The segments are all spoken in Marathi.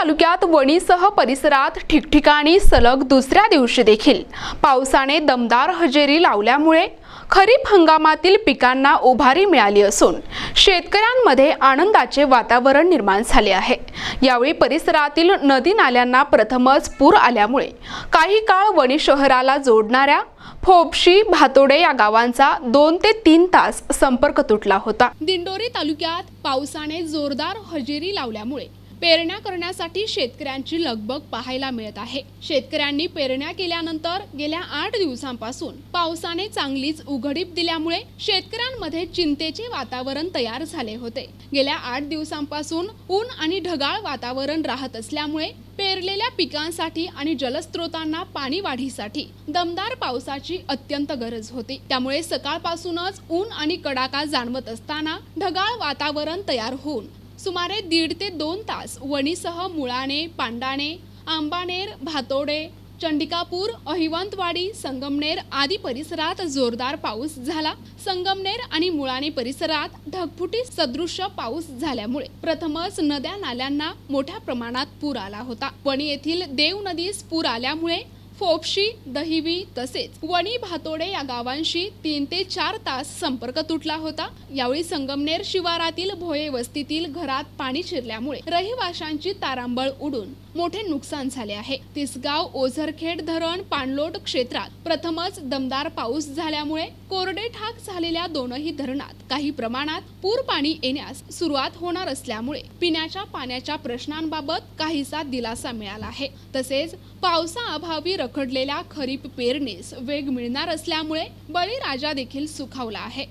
तालुक्यात वणीसह परिसरात ठिकठिकाणी सलग दुसऱ्या दिवशी देखील पावसाने दमदार हजेरी लावल्यामुळे खरीप हंगामातील पिकांना उभारी मिळाली असून शेतकऱ्यांमध्ये आनंदाचे वातावरण निर्माण झाले आहे. यावेळी परिसरातील नदी नाल्यांना प्रथमच पूर आल्यामुळे काही काळ वणी शहराला जोडणाऱ्या फोपशी भातोडे या गावांचा दोन ते तीन तास संपर्क तुटला होता. दिंडोरी तालुक्यात पावसाने जोरदार हजेरी लावल्यामुळे पेरण्या करण्यासाठी शेतकऱ्यांची लगबग पाहायला मिळत आहे. शेतकऱ्यांनी पेरण्या केल्यानंतर गेल्या आठ दिवसांपासून पावसाने चांगलीच उघडीप दिल्यामुळे शेतकऱ्यांमध्ये चिंतेचे वातावरण तयार झाले होते. गेल्या आठ दिवसांपासून ऊन आणि ढगाळ वातावरण राहत असल्यामुळे पेरलेल्या पिकांसाठी आणि जलस्रोतांना पाणी वाढीसाठी दमदार पावसाची अत्यंत गरज होती. त्यामुळे सकाळपासूनच ऊन आणि कडाका जाणवत असताना ढगाळ वातावरण तयार होऊन सुमारे दीड ते दोन तास वणीसह मुळाणे पांडाणे आंबानेर भातोडे चंडिकापूर अहिवंतवाडी संगमनेर आदी परिसरात जोरदार पाऊस झाला. संगमनेर आणि मुळाणे परिसरात ढगफुटी सदृश्य पाऊस झाल्यामुळे प्रथमच नद्या नाल्यांना मोठ्या प्रमाणात पूर आला होता. वणी येथील देव नदीस पूर आल्यामुळे फोपशी दहिवी तसेच वणी भातोडे या गावांशी तीन ते चार तास संपर्क तुटला होता. यावेळी संगमनेर शिवारातील भोये वस्तीतील घरात पाणी शिरल्यामुळे रहिवाशांची तारांबळ उडून मोठे नुकसान झाले आहे. तिसगाव ओझरखेड धरण पाणलोट क्षेत्रात प्रथमच दमदार पाऊस झाल्यामुळे कोरडे ठाक झालेल्या दोनही धरणात काही प्रमाणात पूर पाणी येण्यास सुरुवात होणार असल्यामुळे पिण्याच्या पाण्याच्या प्रश्नांबाबत काहीसा दिलासा मिळाला आहे. तसेच पावसाअभावी रखडलेल्या खरीप पेरणीस वेग मिळणार असल्यामुळे बळीराजा देखील सुखावला आहे.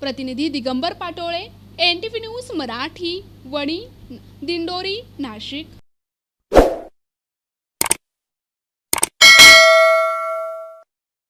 प्रतिनिधी Digambar Patole N T V news Marathi Vani Dindori Nashik.